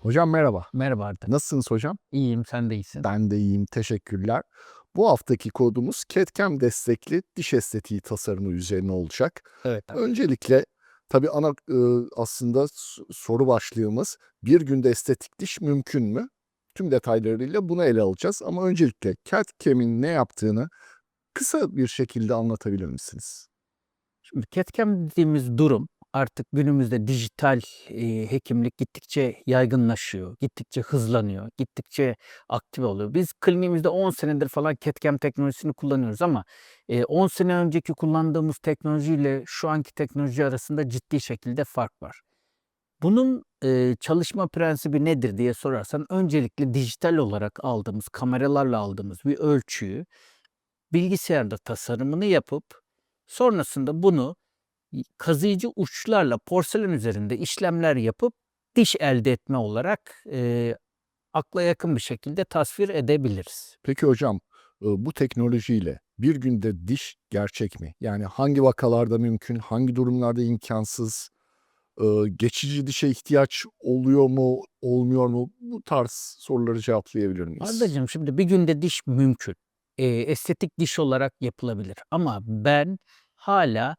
Hocam merhaba. Merhaba Arda. Nasılsınız hocam? İyiyim, sen de iyisin. Ben de iyiyim, teşekkürler. Bu haftaki kodumuz CAD-CAM destekli diş estetiği tasarımı üzerine olacak. Evet abi. Öncelikle tabii ana e, aslında soru başlığımız bir günde estetik diş mümkün mü? Tüm detaylarıyla bunu ele alacağız ama öncelikle CAD-CAM'in ne yaptığını kısa bir şekilde anlatabilir misiniz? Şimdi CAD/CAM dediğimiz durum artık günümüzde dijital e, hekimlik gittikçe yaygınlaşıyor, gittikçe hızlanıyor, gittikçe aktif oluyor. Biz kliniğimizde 10 senedir falan CAD/CAM teknolojisini kullanıyoruz ama e, 10 sene önceki kullandığımız teknolojiyle şu anki teknoloji arasında ciddi şekilde fark var. Bunun e, çalışma prensibi nedir diye sorarsan öncelikle dijital olarak aldığımız, kameralarla aldığımız bir ölçüyü bilgisayarda tasarımını yapıp sonrasında bunu kazıyıcı uçlarla porselen üzerinde işlemler yapıp diş elde etme olarak e, akla yakın bir şekilde tasvir edebiliriz. Peki hocam bu teknolojiyle bir günde diş gerçek mi? Yani hangi vakalarda mümkün, hangi durumlarda imkansız, geçici dişe ihtiyaç oluyor mu, olmuyor mu? Bu tarz soruları cevaplayabilir miyiz? Ardacığım şimdi bir günde diş mümkün. E, estetik diş olarak yapılabilir. Ama ben hala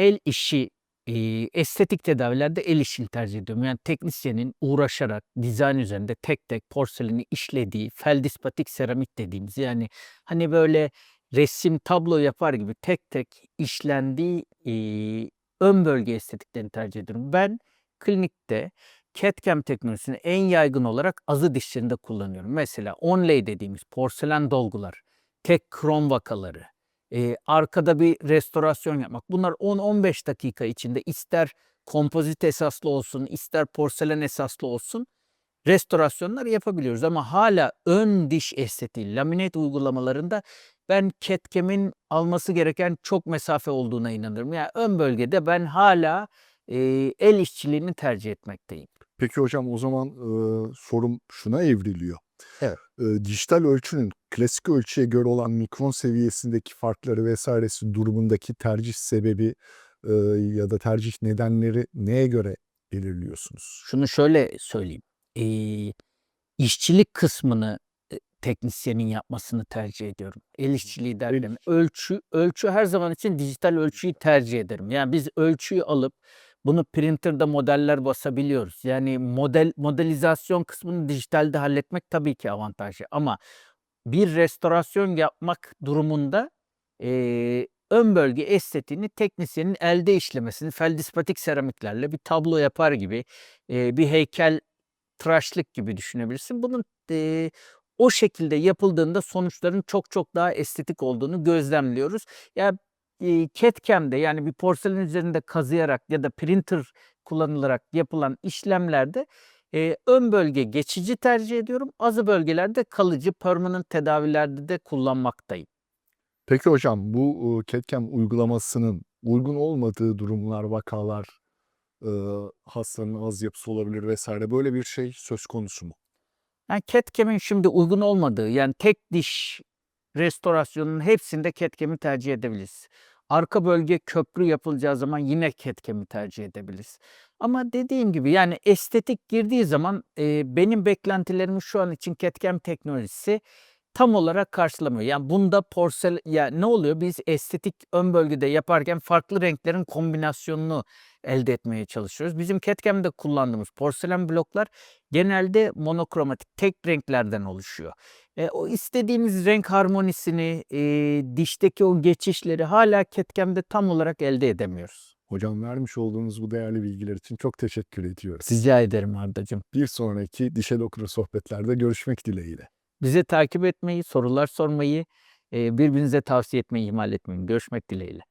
el işi, e, estetik tedavilerde el işini tercih ediyorum. Yani teknisyenin uğraşarak dizayn üzerinde tek tek porseleni işlediği feldispatik seramik dediğimiz yani hani böyle resim tablo yapar gibi tek tek işlendiği e, ön bölge estetiklerini tercih ediyorum. Ben klinikte CAD/CAM teknolojisini en yaygın olarak azı dişlerinde kullanıyorum. Mesela onlay dediğimiz porselen dolgular, tek krom vakaları, e, arkada bir restorasyon yapmak. Bunlar 10-15 dakika içinde ister kompozit esaslı olsun, ister porselen esaslı olsun restorasyonlar yapabiliyoruz. Ama hala ön diş estetiği, laminate uygulamalarında ben CAD/CAM'in alması gereken çok mesafe olduğuna inanırım. Yani ön bölgede ben hala e, el işçiliğini tercih etmekteyim. Peki hocam o zaman e, sorum şuna evriliyor. Evet. E, dijital ölçünün klasik ölçüye göre olan mikron seviyesindeki farkları vesairesi durumundaki tercih sebebi e, ya da tercih nedenleri neye göre belirliyorsunuz? Şunu şöyle söyleyeyim. E, işçilik kısmını teknisyenin yapmasını tercih ediyorum. El işçiliği derken ölçü ölçü her zaman için dijital ölçüyü tercih ederim. Yani biz ölçüyü alıp bunu printer'da modeller basabiliyoruz. Yani model modelizasyon kısmını dijitalde halletmek tabii ki avantajlı ama bir restorasyon yapmak durumunda eee, ön bölge estetiğini teknisyenin elde işlemesini feldispatik seramiklerle bir tablo yapar gibi eee, bir heykel tıraşlık gibi düşünebilirsin. Bunun eee, o şekilde yapıldığında sonuçların çok çok daha estetik olduğunu gözlemliyoruz. Ya eee, CAD/CAM'de yani bir porselen üzerinde kazıyarak ya da printer kullanılarak yapılan işlemlerde eee, ön bölge geçici tercih ediyorum. Azı bölgelerde kalıcı permanent tedavilerde de kullanmaktayım. Peki hocam bu e, CAD/CAM uygulamasının uygun olmadığı durumlar, vakalar, e, hastanın az yapısı olabilir vesaire böyle bir şey söz konusu mu? Yani CAD/CAM'in şimdi uygun olmadığı yani tek diş restorasyonunun hepsinde CAD/CAM'i tercih edebiliriz. Arka bölge köprü yapılacağı zaman yine CAD/CAM'i tercih edebiliriz. Ama dediğim gibi yani estetik girdiği zaman e, benim beklentilerimi şu an için CAD/CAM teknolojisi tam olarak karşılamıyor. Yani bunda porsel ya ne oluyor? Biz estetik ön bölgede yaparken farklı renklerin kombinasyonunu elde etmeye çalışıyoruz. Bizim CAD/CAM'de kullandığımız porselen bloklar genelde monokromatik tek renklerden oluşuyor. E, o istediğimiz renk harmonisini, e, dişteki o geçişleri hala CAD/CAM'de tam olarak elde edemiyoruz. Hocam vermiş olduğunuz bu değerli bilgiler için çok teşekkür ediyoruz. Rica ederim Arda'cığım. Bir sonraki Dişe Dokunur sohbetlerde görüşmek dileğiyle. Bizi takip etmeyi, sorular sormayı, e, birbirinize tavsiye etmeyi ihmal etmeyin. Görüşmek dileğiyle.